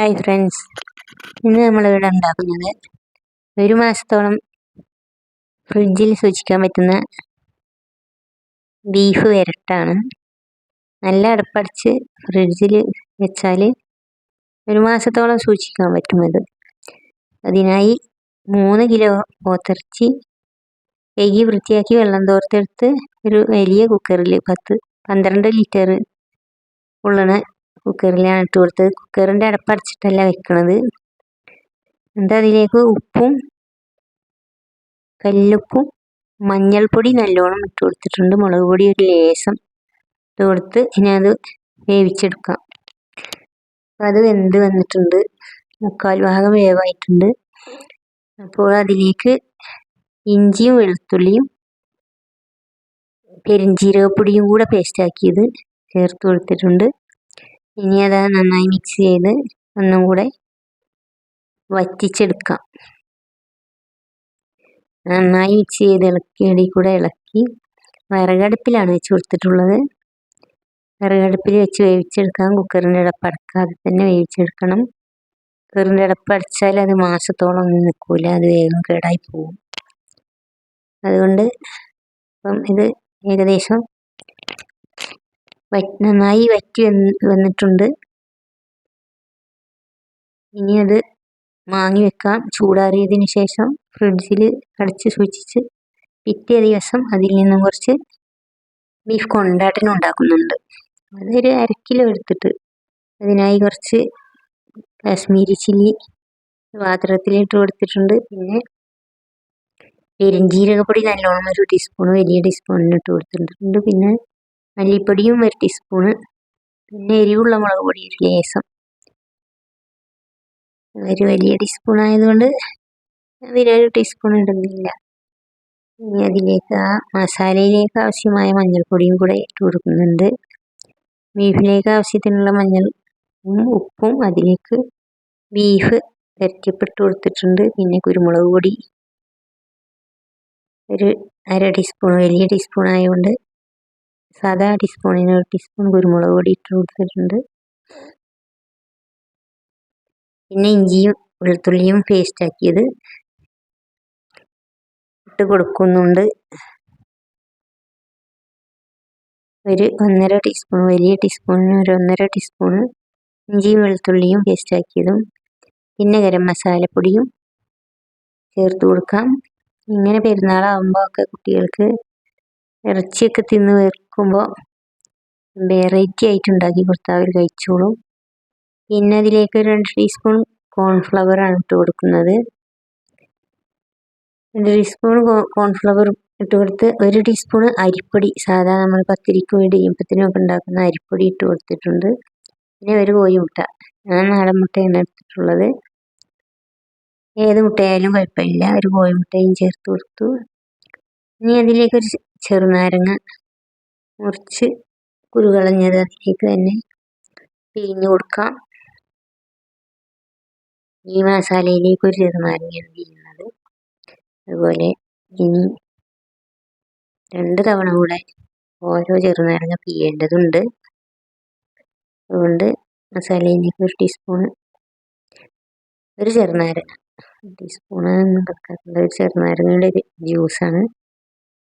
Hi friends ഇന്ന് നമ്മളിവിടെ ഉണ്ടാക്കുന്നത് ഒരു മാസത്തോളം ഫ്രിഡ്ജിൽ സൂക്ഷിക്കാൻ പറ്റുന്ന ബീഫ് വരട്ടാണ്. നല്ല അടുപ്പടിച്ച് ഫ്രിഡ്ജിൽ വെച്ചാൽ ഒരു മാസത്തോളം സൂക്ഷിക്കാൻ പറ്റും അത് അതിനായി മൂന്ന് കിലോ പോത്തിറച്ചി കഴുകി വൃത്തിയാക്കി വെള്ളം തോർത്തെടുത്ത് ഒരു വലിയ കുക്കറിൽ പത്ത് പന്ത്രണ്ട് ലിറ്റർ ഉള്ളണ കുക്കറിലാണ് ഇട്ട് കൊടുത്തത്. കുക്കറിന്റെ അടപ്പടച്ചിട്ടല്ല വെക്കണത്. എന്നിട്ട് അതിലേക്ക് ഉപ്പും കല്ലുപ്പും മഞ്ഞൾപ്പൊടി നല്ലോണം ഇട്ട് കൊടുത്തിട്ടുണ്ട്. മുളക് പൊടി ഒരു ലേസം ഇട്ട് കൊടുത്ത് ഇനി അത് വേവിച്ചെടുക്കാം. അത് വെന്ത് വന്നിട്ടുണ്ട്. മുക്കാൽ ഭാഗം വേവായിട്ടുണ്ട്. അപ്പോൾ അതിലേക്ക് ഇഞ്ചിയും വെളുത്തുള്ളിയും പെരിഞ്ജീരകപ്പൊടിയും കൂടെ പേസ്റ്റാക്കിയത് ചേർത്ത് കൊടുത്തിട്ടുണ്ട്. ഇനി അത് നന്നായി മിക്സ് ചെയ്ത് ഒന്നും കൂടെ വറ്റിച്ചെടുക്കാം. നന്നായി മിക്സ് ചെയ്ത് ഇളക്കി ഇടയിൽ കൂടെ ഇളക്കി വിറകടുപ്പിലാണ് വെച്ച് കൊടുത്തിട്ടുള്ളത്. വിറകടുപ്പിൽ വെച്ച് വേവിച്ചെടുക്കാം. കുക്കറിന്റെ അടപ്പടക്കാതെ തന്നെ വേവിച്ചെടുക്കണം. കുക്കറിന്റെ അടപ്പടച്ചാൽ അത് മാസത്തോളം ഒന്നും നിൽക്കില്ല അത് വേഗം കേടായി പോകും അതുകൊണ്ട് ഇപ്പം ഇത് ഏകദേശം നന്നായി വറ്റി വന്നിട്ടുണ്ട്. ഇനി അത് മാങ്ങി വെക്കാം. ചൂടാറിയതിന് ശേഷം ഫ്രിഡ്ജിൽ അടച്ച് സൂക്ഷിച്ച് പിറ്റേ ദിവസം അതിൽ നിന്നും കുറച്ച് ബീഫ് കൊണ്ടാട്ടനും ഉണ്ടാക്കുന്നുണ്ട്. അതൊരു അര കിലോ എടുത്തിട്ട് അതിനായി കുറച്ച് കാശ്മീരി ചില്ലി പാത്രത്തിലിട്ട് കൊടുത്തിട്ടുണ്ട്. പിന്നെ പെരിഞ്ജീരകപ്പൊടി നല്ലോണം ഒരു ടീസ്പൂൺ വലിയ ടീസ്പൂണിന് ഇട്ട് കൊടുത്തിട്ടുണ്ട്. പിന്നെ മല്ലിപ്പൊടിയും ഒരു ടീസ്പൂണ് പിന്നെ എരിവുള്ള മുളക് പൊടി ഒരു ലേസം ഒരു വലിയ ടീസ്പൂൺ ആയതുകൊണ്ട് അതിലൊരു ടീസ്പൂൺ ഇടുന്നില്ല. ഇനി അതിലേക്ക് ആ മസാലയിലേക്ക് ആവശ്യമായ മഞ്ഞൾപ്പൊടിയും കൂടെ ഇട്ട് കൊടുക്കുന്നുണ്ട്. ബീഫിലേക്ക് ആവശ്യത്തിനുള്ള മഞ്ഞൾ ഉപ്പും അതിലേക്ക് ബീഫ് ഇരട്ടിപ്പിട്ട് കൊടുത്തിട്ടുണ്ട്. പിന്നെ കുരുമുളക് പൊടി. ഒരു അര ടീസ്പൂൺ വലിയ ടീസ്പൂൺ ആയതുകൊണ്ട് സാധാ ടീസ്പൂണിന് ഒരു ടീസ്പൂൺ കുരുമുളക് പൊടി ഇട്ട് കൊടുത്തിട്ടുണ്ട്. പിന്നെ ഇഞ്ചിയും വെളുത്തുള്ളിയും പേസ്റ്റ് ആക്കിയത് ഇട്ട് കൊടുക്കുന്നുണ്ട്. ഒരു ഒന്നര ടീസ്പൂൺ വലിയ ടീസ്പൂണിന് ഒരു ഒന്നര ടീസ്പൂൺ ഇഞ്ചിയും വെളുത്തുള്ളിയും പേസ്റ്റ് ആക്കിയതും പിന്നെ ഗരം മസാലപ്പൊടിയും ചേർത്ത് കൊടുക്കാം. ഇങ്ങനെ പെരുന്നാളാകുമ്പോൾ ഒക്കെ കുട്ടികൾക്ക് ഇറച്ചിയൊക്കെ തിന്ന് വെക്കുമ്പോൾ വെറൈറ്റി ആയിട്ട് ഉണ്ടാക്കി കൊടുത്താൽ അവർ കഴിച്ചോളും. പിന്നെ അതിലേക്ക് രണ്ട് ടീസ്പൂൺ കോൺഫ്ലവർ ആണ് ഇട്ട് കൊടുക്കുന്നത്. രണ്ട് ടീസ്പൂൺ കോൺഫ്ലവർ ഇട്ട് കൊടുത്ത് ഒരു ടീസ്പൂൺ അരിപ്പൊടി സാധാ നമ്മൾ പത്തിരിക്കും ഇടിയപ്പത്തിനും ഒക്കെ ഉണ്ടാക്കുന്ന അരിപ്പൊടി ഇട്ട് കൊടുത്തിട്ടുണ്ട്. പിന്നെ ഒരു കോഴിമുട്ട. ഞാൻ നാടൻ മുട്ടയാണ് എടുത്തിട്ടുള്ളത്. ഏത് മുട്ടയായാലും കുഴപ്പമില്ല. ഒരു കോഴിമുട്ടയും ചേർത്ത് കൊടുത്തു. ഇനി അതിലേക്ക് ഒരു ചെറുനാരങ്ങ മുറിച്ച് കുരുകളഞ്ഞത് അതിലേക്ക് തന്നെ പിഴിഞ്ഞ് കൊടുക്കാം ഈ മസാലയിലേക്ക് ഒരു ചെറുനാരങ്ങയാണ് പിഴിയുന്നത്. അതുപോലെ ഇനി രണ്ട് തവണ കൂടെ ഓരോ ചെറുനാരങ്ങ പിഴിയേണ്ടതുണ്ട്. അതുകൊണ്ട് മസാലയിലേക്ക് ഒരു ടീസ്പൂൺ ഒരു ചെറുനാരങ്ങ ടീസ്പൂണ് ഒരു ചെറുനാരങ്ങയുടെ ജ്യൂസാണ്.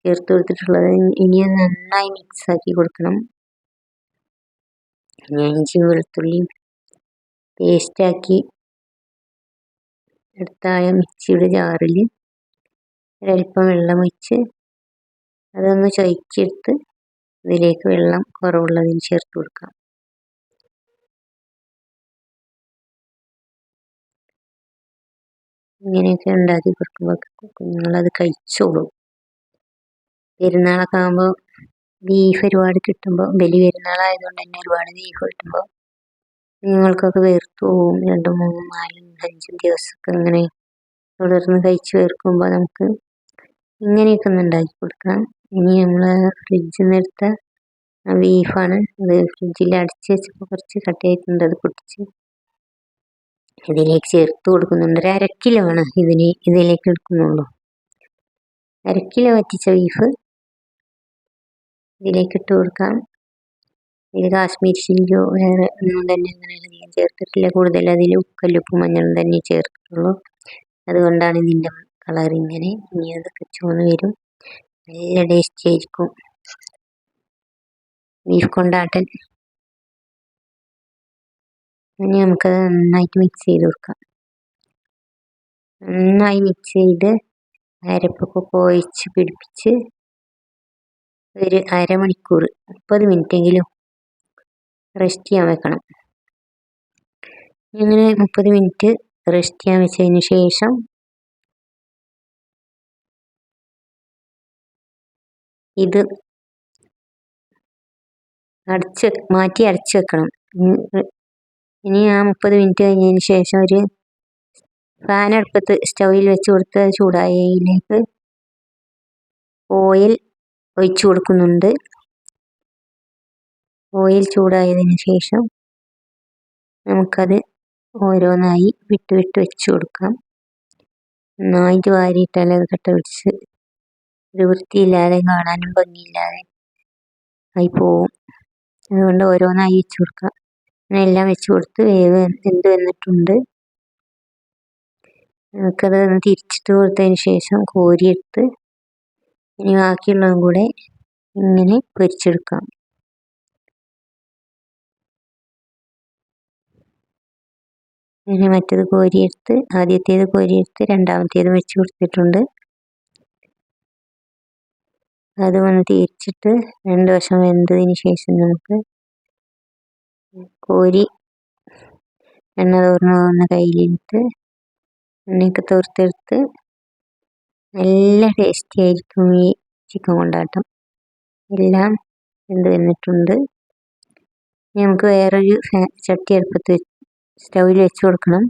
ചേർത്ത് കൊടുത്തിട്ടുള്ളത്. ഇനി നന്നായി മിക്സ് ആക്കി കൊടുക്കണം. ഇഞ്ചി വെളുത്തുള്ളിയും പേസ്റ്റാക്കി എടുത്തായ മിക്സിയുടെ ജാറിൽ ഒരൽപ്പം വെള്ളം അതൊന്ന് ചൊയ്ച്ചെടുത്ത് ഇതിലേക്ക് വെള്ളം കുറവുള്ളതിന് ചേർത്ത് കൊടുക്കാം. ഇങ്ങനെയൊക്കെ ഉണ്ടാക്കി കൊടുക്കുമ്പോൾ കുഞ്ഞുങ്ങളത് കഴിച്ചോളും. പെരുന്നാളൊക്കെ ആകുമ്പോൾ ബീഫ് ഒരുപാട് കിട്ടുമ്പോൾ ബലി പെരുന്നാളായതുകൊണ്ട് തന്നെ ഒരുപാട് ബീഫ് കിട്ടുമ്പോൾ കുഞ്ഞുങ്ങൾക്കൊക്കെ വേർത്തു പോവും. രണ്ടും മൂന്നും നാലും അഞ്ചും ദിവസമൊക്കെ ഇങ്ങനെ തുടർന്ന് കഴിച്ച് വേർക്കുമ്പോൾ നമുക്ക് ഇങ്ങനെയൊക്കെ ഒന്ന് ഉണ്ടാക്കി കൊടുക്കാം ഇനി നമ്മൾ ഫ്രിഡ്ജിൽ നിന്ന് എടുത്ത ബീഫാണ് അത് ഫ്രിഡ്ജിൽ അടിച്ച് വെച്ചപ്പോൾ കുറച്ച് കട്ടയായിട്ടുണ്ട് അത് പൊട്ടിച്ച് ഇതിലേക്ക് ചേർത്ത് കൊടുക്കുന്നുണ്ട്. ഒരു അരക്കിലോ കിലോ ആണ് ഇതിന് ഇതിലേക്ക് എടുക്കുന്നുള്ളൂ. അരക്കിലോ കിലോ വറ്റിച്ച ബീഫ് ഇതിലേക്ക് ഇട്ട് കൊടുക്കാം. ഇത് കാശ്മീരി ചില്ലിയോ വേറെ ഒന്നും തന്നെ അങ്ങനെ അധികം ചേർത്തിട്ടില്ല. കൂടുതൽ അതിൽ കല്ലുപ്പും മഞ്ഞളും തന്നെ ചേർത്തിട്ടുള്ളൂ. അതുകൊണ്ടാണ് ഇതിന്റെ കളർ ഇങ്ങനെ. ഇനി അതൊക്കെ ചുവന്ന് വരും. നല്ല ടേസ്റ്റ് ആയിരിക്കും. ബീഫ് കൊണ്ടാട്ടൻ. ഇനി നമുക്കത് നന്നായിട്ട് മിക്സ് ചെയ്ത് കൊടുക്കാം. നന്നായി മിക്സ് ചെയ്ത് അരപ്പൊക്കെ കോഴിച്ച് പിടിപ്പിച്ച് ഒരു അരമണിക്കൂർ മുപ്പത് മിനിറ്റെങ്കിലും റെസ്റ്റ് ചെയ്യാൻ വെക്കണം. ഇങ്ങനെ മുപ്പത് മിനിറ്റ് റെസ്റ്റ് ചെയ്യാൻ വെച്ചതിന് ശേഷം ഇത് അടച്ച് മാറ്റി അടച്ച് വെക്കണം. ഇനി ആ മുപ്പത് മിനിറ്റ് കഴിഞ്ഞതിന് ശേഷം ഒരു ഫാൻ അടുപ്പത്ത് സ്റ്റൗവിൽ വെച്ച് കൊടുത്ത് ചൂടായതിലേക്ക് ഓയിൽ ഒഴിച്ചു കൊടുക്കുന്നുണ്ട്. ഓയിൽ ചൂടായതിന് ശേഷം നമുക്കത് ഓരോന്നായി വിട്ട് വിട്ട് വെച്ച് കൊടുക്കാം. നന്നായിട്ട് വാരിയിട്ടാൽ അത് കട്ട പിടിച്ച് ഒരു വൃത്തിയില്ലാതെ കാണാനും ഭംഗിയില്ലാതെ ആയി പോവും. അതുകൊണ്ട് ഓരോന്നായി വെച്ച് കൊടുക്കാം. അങ്ങനെ എല്ലാം വെച്ച് കൊടുത്ത് വേവ് എന്ത് വന്നിട്ടുണ്ട്. നമുക്കത് തിരിച്ചിട്ട് കൊടുത്തതിന് ശേഷം കോരിയെടുത്ത് ഇനി ബാക്കിയുള്ളതും കൂടെ ഇങ്ങനെ പൊരിച്ചെടുക്കാം. ഇങ്ങനെ മറ്റേത് കോരിയെടുത്ത് ആദ്യത്തേത് കോരിയെടുത്ത് രണ്ടാമത്തേത് വെച്ച് കൊടുത്തിട്ടുണ്ട്. അത് വന്ന് തിരിച്ചിട്ട് രണ്ട് വശം വെന്തതിന് ശേഷം നമുക്ക് കോരി എണ്ണ തോർന്ന് പോകുന്ന കയ്യിലിട്ട് എണ്ണയൊക്കെ തോർത്തെടുത്ത് നല്ല ടേസ്റ്റി ആയിരിക്കും ഈ ചിക്കൻ കൊണ്ടാട്ടം. എല്ലാം വെന്ത് വന്നിട്ടുണ്ട്. നമുക്ക് വേറൊരു ചട്ടി അടുപ്പത്ത് സ്റ്റൗവിൽ വെച്ച് കൊടുക്കണം.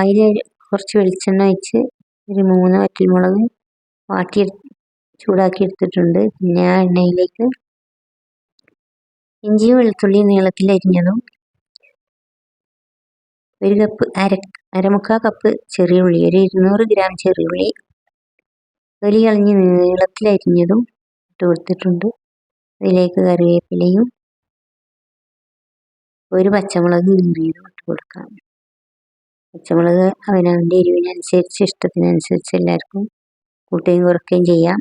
അതിൽ കുറച്ച് വെളിച്ചെണ്ണ വെച്ച് ഒരു മൂന്ന് വറ്റൽമുളക് വാട്ടി ചൂടാക്കി എടുത്തിട്ടുണ്ട്. പിന്നെ ആ എണ്ണയിലേക്ക് ഇഞ്ചിയും വെളുത്തുള്ളിയും നീളത്തിൽ അരിഞ്ഞതും ഒരു കപ്പ് അര അരമുക്കാൽ കപ്പ് ചെറിയ ഉള്ളി ഒരു ഇരുന്നൂറ് ഗ്രാം ചെറിയ ഉള്ളി തൊലി കളഞ്ഞ് നീളത്തിൽ അരിഞ്ഞതും ഇട്ട് കൊടുത്തിട്ടുണ്ട്. അതിലേക്ക് കറിവേപ്പിലയും ഒരു പച്ചമുളക് കീറിയതും ഇട്ട് കൊടുക്കാം. പച്ചമുളക് അവനവന്റെ എരിവിനനുസരിച്ച് ഇഷ്ടത്തിനനുസരിച്ച് എല്ലാവർക്കും കൂട്ടുകയും കുറയ്ക്കുകയും ചെയ്യാം.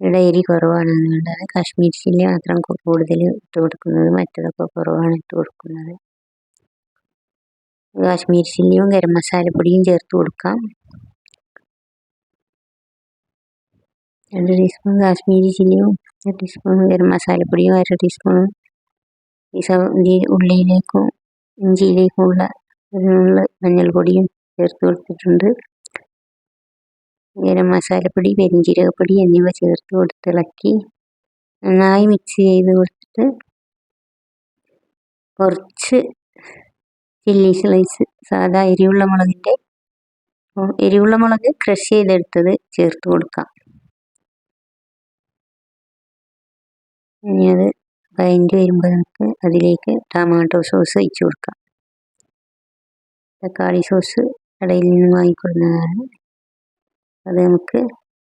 ഇവിടെ എരി കുറവാണ്. അതുകൊണ്ടാണ് കാശ്മീർ ചില്ലി മാത്രം കൂടുതൽ ഇട്ട് കൊടുക്കുന്നത്. മറ്റതൊക്കെ കുറവാണ് ഇട്ട് കൊടുക്കുന്നത്. കാശ്മീർ ചില്ലിയും ഗരം മസാലപ്പൊടിയും ചേർത്ത് കൊടുക്കാം. രണ്ട് ടീസ്പൂൺ കാശ്മീരി ചില്ലിയും ഒരു ടീസ്പൂൺ ഗരം മസാലപ്പൊടിയും അര ടീസ്പൂൺ ഈ സൗന്ദി ഉള്ളിയിലേക്കും ഇഞ്ചിയിലേക്കുമുള്ള മഞ്ഞൾപ്പൊടിയും ചേർത്ത് കൊടുത്തിട്ടുണ്ട്. ഗരം മസാലപ്പൊടി പെരിഞ്ജീരകപ്പൊടി എന്നിവ ചേർത്ത് കൊടുത്തിളക്കി നന്നായി മിക്സ് ചെയ്ത് കൊടുത്തിട്ട് കുറച്ച് ചില്ലി സ്ലൈസ് സാധാ എരിവുള്ള മുളകിന്റെ എരിവുള്ള മുളക് ക്രഷ് ചെയ്തെടുത്തത് ചേർത്ത് കൊടുക്കാം. ഇനി അത് വഴണ്ടി വരുമ്പോൾ നമുക്ക് അതിലേക്ക് ടൊമാറ്റോ സോസ് ഒഴിച്ച് കൊടുക്കാം. തക്കാളി സോസ് കടയിൽ നിന്ന് വാങ്ങിക്കൊടുക്കുന്നതാണ് അത് നമുക്ക്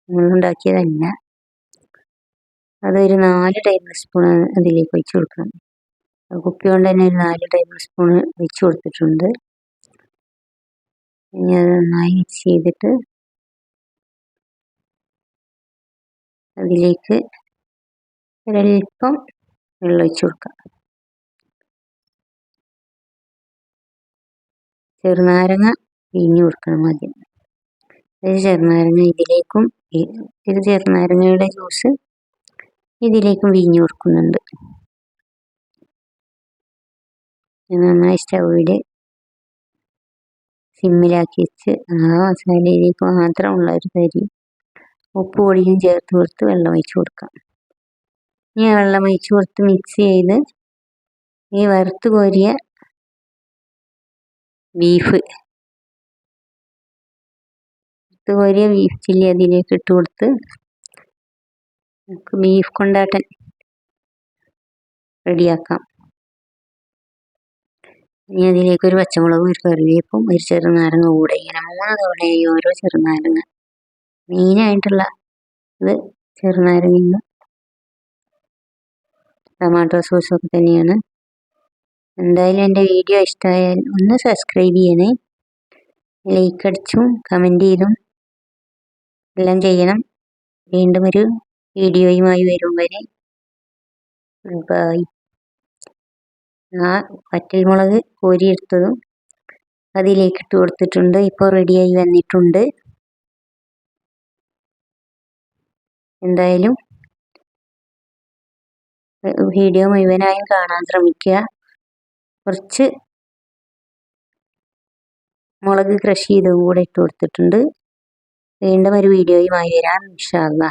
നമ്മളുണ്ടാക്കിയതല്ല. അതൊരു നാല് ടേബിൾ സ്പൂൺ അതിലേക്ക് ഒഴിച്ചു കൊടുക്കണം കുപ്പി കൊണ്ട് തന്നെ ഒരു നാല് ടേബിൾ സ്പൂൺ വെച്ച് കൊടുത്തിട്ടുണ്ട്. ഇനി അത് നന്നായി മിക്സ് ചെയ്തിട്ട് അതിലേക്ക് ഒരൽപ്പം വെള്ളം ഒഴിച്ചു കൊടുക്കാം. ചെറുനാരങ്ങ പിഴിഞ്ഞ് കൊടുക്കണം ആദ്യം. ഒരു ചെറുനാരങ്ങ ഇതിലേക്കും ഒരു ചെറുനാരങ്ങയുടെ ജ്യൂസ് ഇതിലേക്കും പിഴിഞ്ഞ് കൊടുക്കുന്നുണ്ട്. നന്നായി സ്റ്റൗവിൽ സിമ്മിലാക്കി വെച്ച് ആ മസാലയിലേക്ക് മാത്രമുള്ള ഒരു തരി ഉപ്പ് പൊടിയും ചേർത്ത് കൊടുത്ത് വെള്ളം ഒഴിച്ച് കൊടുക്കാം. ഇനി വെള്ളം ഒഴിച്ച് കൊടുത്ത് മിക്സ് ചെയ്ത് ഈ വറുത്ത് കോരിയ ബീഫ് വറുത്ത് കോരിയ ബീഫ് ചില്ലി അതിലേക്ക് ഇട്ട് കൊടുത്ത് നമുക്ക് ബീഫ് കൊണ്ടാട്ടൻ റെഡിയാക്കാം ഇനി അതിലേക്ക് ഒരു പച്ചമുളകും ഒരു കറിവേപ്പും ഒരു ചെറുനാരങ്ങ കൂടെ ഇങ്ങനെ മൂന്ന് തവണയായി ഓരോ ചെറുനാരങ്ങ. മെയിനായിട്ടുള്ള ഇത് ചെറുനാരങ്ങ ടൊമാറ്റോ സോസൊക്കെ തന്നെയാണ്. എന്തായാലും എന്റെ വീഡിയോ ഇഷ്ടമായാൽ ഒന്ന് സബ്സ്ക്രൈബ് ചെയ്യണേ. ലൈക്ക് അടിച്ചും കമന്റ് ചെയ്തും എല്ലാം ചെയ്യണം. വീണ്ടും ഒരു വീഡിയോയുമായി വരും വരെ. ബൈ ആ വറ്റൽമുളക് കോരിയെടുത്തതും അതിലേക്ക് ഇട്ട് കൊടുത്തിട്ടുണ്ട്. ഇപ്പോൾ റെഡിയായി വന്നിട്ടുണ്ട്. എന്തായാലും വീഡിയോ മുഴുവനായും കാണാൻ ശ്രമിക്കുക. കുറച്ച് മുളക് ക്രഷ് ചെയ്തും കൂടെ ഇട്ട് കൊടുത്തിട്ടുണ്ട്. വീണ്ടും ഒരു വീഡിയോയുമായി വരാം. ഇൻഷാല്ല